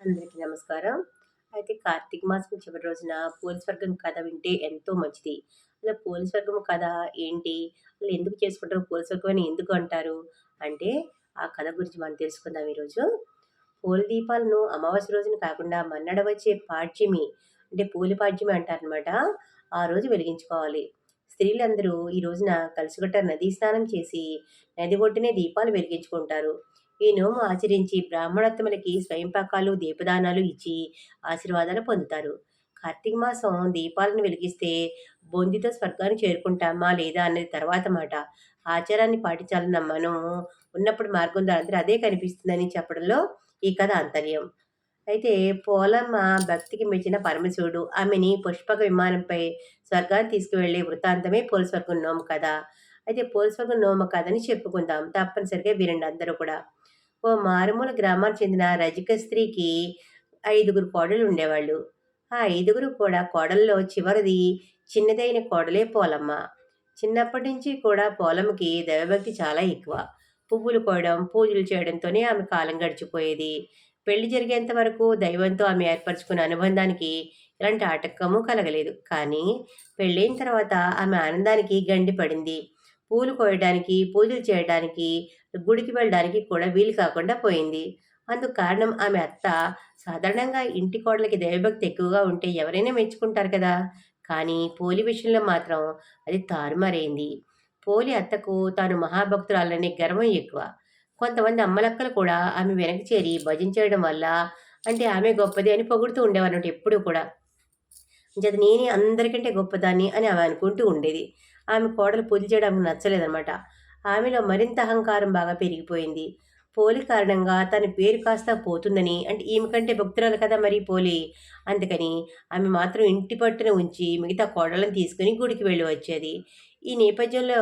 అందరికీ నమస్కారం. అయితే కార్తీక మాసం చివరి రోజున పోలీస్వర్గం కథ వింటే ఎంతో మంచిది. అలా పోలీస్వర్గం కథ ఏంటి? వాళ్ళు ఎందుకు చేసుకుంటారు? పోలీస్వర్గం అని ఎందుకు అంటారు? అంటే ఆ కథ గురించి మనం తెలుసుకుందాం ఈరోజు. పోలి దీపాలను అమావాస్య రోజున కాకుండా మన్నడ వచ్చే పాడ్యమి అంటే పూలి పాడ్యమి అంటారనమాట. ఆ రోజు వెలిగించుకోవాలి. స్త్రీలందరూ ఈ రోజున కలిసికట్ట నదీ స్నానం చేసి నది ఒడ్డునే దీపాలు వెలిగించుకుంటారు. ఈ నోము ఆచరించి బ్రాహ్మణోత్తములకి స్వయంపాకాలు, దీపదానాలు ఇచ్చి ఆశీర్వాదాలు పొందుతారు. కార్తీక మాసం దీపాలను వెలిగిస్తే బొందితో స్వర్గాన్ని చేరుకుంటామా లేదా అన్నది తర్వాత మాట. ఆచారాన్ని పాటించాలన్న మనం ఉన్నప్పుడు మార్గం అందరూ అదే కనిపిస్తుందని చెప్పడంలో ఈ కథ ఆంతర్యం. అయితే పోలమ్మ భక్తికి మెచ్చిన పరమశివుడు ఆమెని పుష్పక విమానంపై స్వర్గాన్ని తీసుకువెళ్ళే వృత్తాంతమే పోల స్వర్గం నోము కథ. అయితే పోలస్వర్గం నోమ కథని చెప్పుకుందాం. తప్పనిసరిగా వినండి అందరూ కూడా. ఓ మారుమూల గ్రామానికి చెందిన రజక స్త్రీకి ఐదుగురు కోడలు ఉండేవాళ్ళు. ఆ ఐదుగురు కూడా కోడల్లో చివరిది చిన్నదైన కోడలే పోలమ్మ. చిన్నప్పటి నుంచి కూడా పోలమ్మకి దైవభక్తి చాలా ఎక్కువ. పువ్వులు కోయడం, పూజలు చేయడంతోనే ఆమె కాలం గడిచిపోయేది. పెళ్ళి జరిగేంత వరకు దైవంతో ఆమె ఏర్పరచుకున్న అనుబంధానికి ఎలాంటి ఆటంకము కలగలేదు. కానీ పెళ్ళైన తర్వాత ఆమె ఆనందానికి గండి పడింది. పూలు కోయడానికి, పూజలు చేయడానికి, గుడికి వెళ్ళడానికి కూడా వీలు కాకుండా పోయింది. అందుకు కారణం ఆమె అత్త సాధారణంగా ఇంటి కోడలికి దైవభక్తి ఎక్కువగా ఉంటే ఎవరైనా మెచ్చుకుంటారు కదా! కానీ పోలి విషయంలో మాత్రం అది తారుమారైంది. పోలి అత్తకు తాను మహాభక్తురాలనే గర్వం ఎక్కువ. కొంతమంది అమ్మలక్కలు కూడా ఆమె వెనక చేరి భజన చేయడం వల్ల అంటే ఆమె గొప్పది అని పొగుడుతూ ఉండేవారన్నమాట ఎప్పుడూ కూడా. అంచేత నేనే అందరికంటే గొప్పదాన్ని అని ఆమె అనుకుంటూ ఉండేది. ఆమె కోడలు పూజ చేయడం ఆమెకు నచ్చలేదనమాట. ఆమెలో మరింత అహంకారం బాగా పెరిగిపోయింది. పోలి కారణంగా తన పేరు కాస్త పోతుందని అంటే ఈమె కంటే భక్తురాలు కదా మరి పోలి. అందుకని ఆమె మాత్రం ఇంటి పట్టున ఉంచి మిగతా కోడలను తీసుకొని గుడికి వెళ్ళి వచ్చేది. ఈ నేపథ్యంలో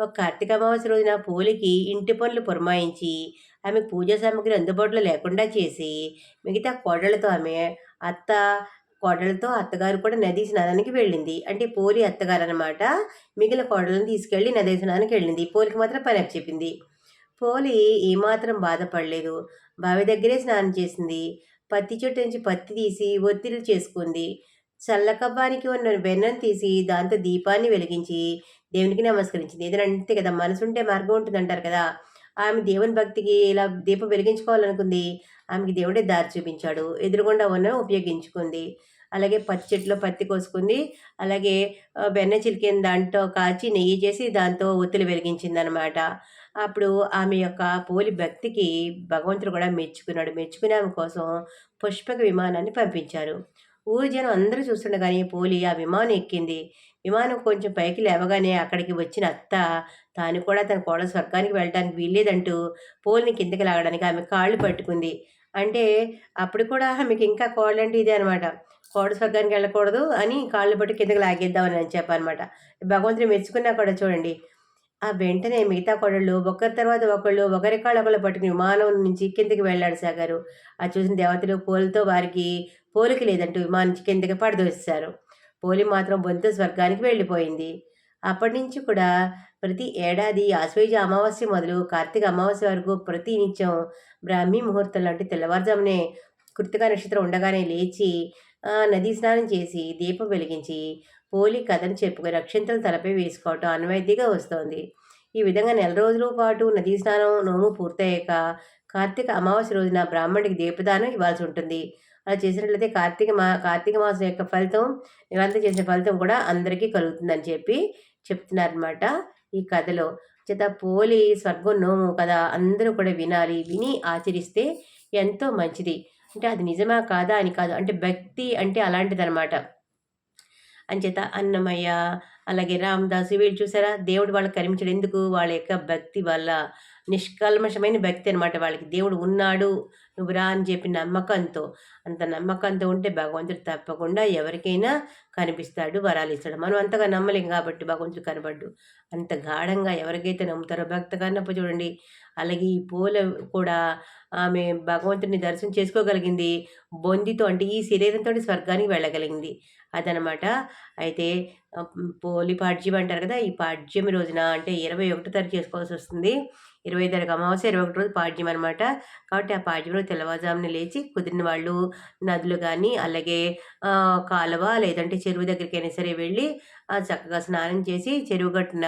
ఒక కార్తీక అమావాస్య రోజున పోలికి ఇంటి పనులు పురమాయించి ఆమె పూజా సామాగ్రి అందుబాటులో లేకుండా చేసి మిగతా కోడళ్ళతో ఆమె అత్త కోడలతో అత్తగారు కూడా నదీ స్నానానికి వెళ్ళింది. అంటే పోలి అత్తగారు అనమాట మిగిలిన కోడళ్ళని తీసుకెళ్ళి నదీ స్నానానికి వెళ్ళింది. పోలికి మాత్రం పని అప్పచెప్పింది. పోలి ఏమాత్రం బాధపడలేదు. బావి దగ్గరే స్నానం చేసింది. పత్తి చెట్టు నుంచి పత్తి తీసి ఒత్తిళ్ళు చేసుకుంది. చల్లకబ్బానికి ఉన్న వెన్నను తీసి దాంతో దీపాన్ని వెలిగించి దేవునికి నమస్కరించింది. ఏదైనా అంతే కదా! మనసుంటే మార్గం ఉంటుంది అంటారు కదా! ఆమె దేవుని భక్తికి ఇలా దీపం వెలిగించుకోవాలనుకుంది. ఆమెకి దేవుడే దారి చూపించాడు. ఎదురుగుండా ఉన్న ఉపయోగించుకుంది. అలాగే పత్తి చెట్టులో పత్తి కోసుకుంది. అలాగే వెన్న చిలికిన దాంట్లో కాచి నెయ్యి చేసి దాంతో ఒత్తులు వెలిగించిందనమాట. అప్పుడు ఆమె యొక్క పోలి భక్తికి భగవంతుడు కూడా మెచ్చుకున్నాడు. మెచ్చుకుని ఆమె కోసం పుష్పక విమానాన్ని పంపించారు. ఊరి జనం అందరూ చూస్తుండగానే పోలి ఆ విమానం ఎక్కింది. విమానం కొంచెం పైకి లేవగానే అక్కడికి వచ్చిన అత్త తాను కూడా తన కోడలు స్వర్గానికి వెళ్ళడానికి వీల్లేదంటూ పోలిని కిందకి లాగడానికి ఆమె కాళ్ళు పట్టుకుంది. అంటే అప్పుడు కూడా ఆమెకి ఇంకా కోడలంటే ఇదే అనమాట. కోడ స్వర్గానికి వెళ్ళకూడదు అని కాళ్ళు పట్టి కిందకి లాగేద్దామని అని చెప్పనమాట. భగవంతుని మెచ్చుకున్నా కూడా చూడండి. ఆ వెంటనే మిగతా కోడళ్ళు ఒకరి తర్వాత ఒకళ్ళు ఒకరి కాళ్ళు ఒకళ్ళు పట్టుకుని విమానం నుంచి కిందకి వెళ్ళాడసాగారు. ఆ చూసిన దేవతలు పోలితో వారికి పోలిక లేదంటూ విమానం నుంచి కిందకి పడదోసేశారు. పోలి మాత్రం బొంత స్వర్గానికి వెళ్ళిపోయింది. అప్పటినుంచి కూడా ప్రతి ఏడాది ఆశ్వయుజ అమావాస్య మొదలు కార్తీక అమావాస్య వరకు ప్రతి నిత్యం బ్రాహ్మీ ముహూర్తం లాంటి తెల్లవారుజామునే కృతిక నక్షత్రం ఉండగానే లేచి నదీ స్నానం చేసి దీపం వెలిగించి పోలి కథను చెప్పుకొని అక్షింతలు తలపై వేసుకోవటం ఆనవాయితీగా వస్తోంది. ఈ విధంగా నెల రోజుల పాటు నదీ స్నానం, నోము పూర్తయ్యాక కార్తీక అమావాస్య రోజున బ్రాహ్మణుడికి దీపదానం ఇవ్వాల్సి ఉంటుంది. అలా చేసినట్లయితే కార్తీక మా కార్తీక మాసం యొక్క ఫలితం నిరంతరం చేసిన ఫలితం కూడా అందరికీ కలుగుతుందని చెప్పి చెప్తున్నారనమాట ఈ కథలో. చేత పోలి స్వర్గం నోము కదా! అందరూ కూడా వినాలి. విని ఆచరిస్తే ఎంతో మంచిది. అంటే అది నిజమా? కాదా? అని కాదు. అంటే భక్తి అంటే అలాంటిదనమాట. అంచేత అన్నమయ్య, అలాగే రామదాసు వీళ్ళు చూసారా? దేవుడు వాళ్ళకి కనిపించడం ఎందుకు? వాళ్ళ యొక్క భక్తి వల్ల. నిష్కల్మషమైన భక్తి అనమాట వాళ్ళకి. దేవుడు ఉన్నాడు, నువ్వు రా అని చెప్పి నమ్మకంతో. అంత నమ్మకంతో ఉంటే భగవంతుడు తప్పకుండా ఎవరికైనా కనిపిస్తాడు, వరాలిస్తాడు. మనం అంతగా నమ్మలేం కాబట్టి భగవంతుడు కనబడ్డు అంత గాఢంగా ఎవరికైతే నమ్ముతారో భక్త కన్నప్ప చూడండి. అలాగే ఈ పూల కూడా ఆమె భగవంతుడిని దర్శనం చేసుకోగలిగింది. బొందితో అంటే ఈ శరీరంతో స్వర్గానికి వెళ్ళగలిగింది. అదనమాట. అయితే పోలి పాడ్యం అంటారు కదా! ఈ పాడ్యం రోజున అంటే 21 తారీఖు చేసుకోవాల్సొస్తుంది. ఇరవై తారీఖు అమావాస్య ఇరవై ఒకటి రోజు పాడ్యం అనమాట కాబట్టి ఆ పాడ్యం రోజు తెల్లవారుజామున లేచి కుదిరిన వాళ్ళు నదులు కానీ అలాగే కాలువ లేదంటే చెరువు దగ్గరికైనా సరే వెళ్ళి చక్కగా స్నానం చేసి చెరువు గట్టున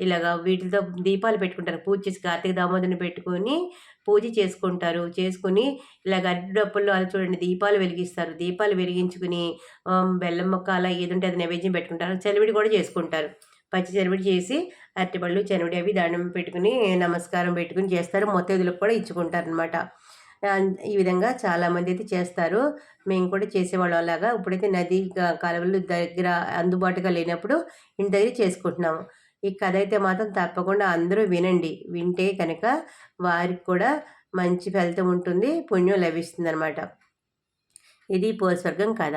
ఇలాగ వీటితో దీపాలు పెట్టుకుంటారు పూజ చేసి కార్తీక దామోదరిని పెట్టుకొని పూజ చేసుకుంటారు. చేసుకుని ఇలాగ అరటి డప్పుల్లో అలా చూడండి దీపాలు వెలిగిస్తారు. దీపాలు వెలిగించుకుని బెల్లం మొక్క అలా ఏది అది నైవేద్యం పెట్టుకుంటారు. చలివిడి కూడా చేసుకుంటారు. పచ్చి చలివిడి చేసి అరటిపళ్ళు చనివిడి అవి దండం పెట్టుకుని నమస్కారం పెట్టుకుని చేస్తారు. మొత్తేదులకు కూడా ఇచ్చుకుంటారు అనమాట ఈ విధంగా చాలామంది అయితే చేస్తారు. మేము కూడా చేసేవాళ్ళం అలాగా. ఇప్పుడైతే నది కాలువలు దగ్గర అందుబాటుగా లేనప్పుడు ఇంటి దగ్గర చేసుకుంటున్నాము. ఈ కథ అయితే మాత్రం తప్పకుండా అందరూ వినండి. వింటే కనుక వారికి కూడా మంచి ఫలితం ఉంటుంది పుణ్యం లభిస్తుంది అనమాట ఇది పోస్వర్గం కథ.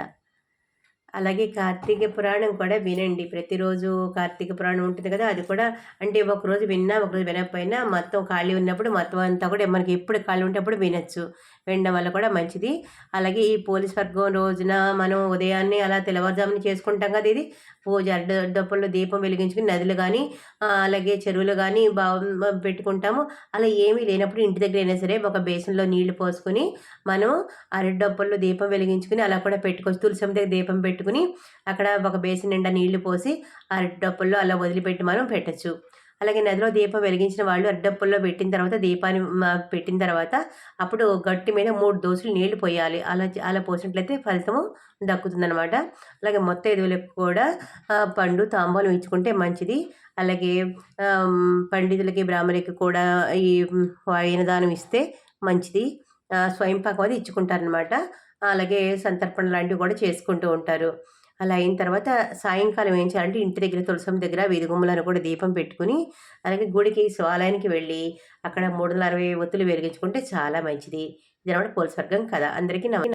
అలాగే కార్తీక పురాణం కూడా వినండి. ప్రతిరోజు కార్తీక పురాణం ఉంటుంది కదా అది కూడా అంటే ఒకరోజు విన్నా ఒకరోజు వినకపోయినా మొత్తం ఖాళీ ఉన్నప్పుడు మొత్తం అంతా కూడా మనకి ఎప్పుడు ఖాళీ ఉంటే అప్పుడు వినొచ్చు. వినడం వల్ల కూడా మంచిది. అలాగే ఈ పోలీస్ వర్గం రోజున మనం ఉదయాన్నే అలా తెల్లవారుజామున చేసుకుంటాం కదా ఇది. పూజ డ- దీపం వెలిగించుకుని నదులు కానీ అలాగే చెరువులు కానీ బా పెట్టుకుంటాము. అలా ఏమీ లేనప్పుడు ఇంటి దగ్గర అయినా సరే ఒక బేసన్లో నీళ్ళు పోసుకొని మనం అరటి దీపం వెలిగించుకుని అలా కూడా పెట్టుకోవచ్చు. తులసం దగ్గర దీపం పెట్టుకుని అక్కడ ఒక బేసిన్ నిండా నీళ్ళు పోసి అరటి డప్పుల్లో అలా వదిలిపెట్టి మనం పెట్టచ్చు. అలాగే నదిలో దీపం వెలిగించిన వాళ్ళు అడ్డప్పుల్లో పెట్టిన తర్వాత దీపాన్ని పెట్టిన తర్వాత అప్పుడు గట్టి మీద మూడు దోసులు నీళ్ళు పోయాలి. అలా అలా పోసినట్లయితే ఫలితము దక్కుతుందనమాట అలాగే మొత్తం ఎదువులకు కూడా పండు తాంబూలం ఇచ్చుకుంటే మంచిది. అలాగే పండితులకి బ్రాహ్మణులకి కూడా ఈ వాయినదానం ఇస్తే మంచిది. స్వయం పాకం అది ఇచ్చుకుంటారనమాట అలాగే సంతర్పణ లాంటివి కూడా చేసుకుంటూ ఉంటారు. అలా అయిన తర్వాత సాయంకాలం ఏం చేయాలంటే ఇంటి దగ్గర తులసం దగ్గర వీధి కూడా దీపం పెట్టుకుని అలాగే గుడికి శివాలయానికి వెళ్ళి అక్కడ మూడు వందల అరవై ఒత్తులు వెలిగించుకుంటే చాలా మంచిది. ఇది అనమాట పోల్స్వర్గం కదా అందరికీ నమ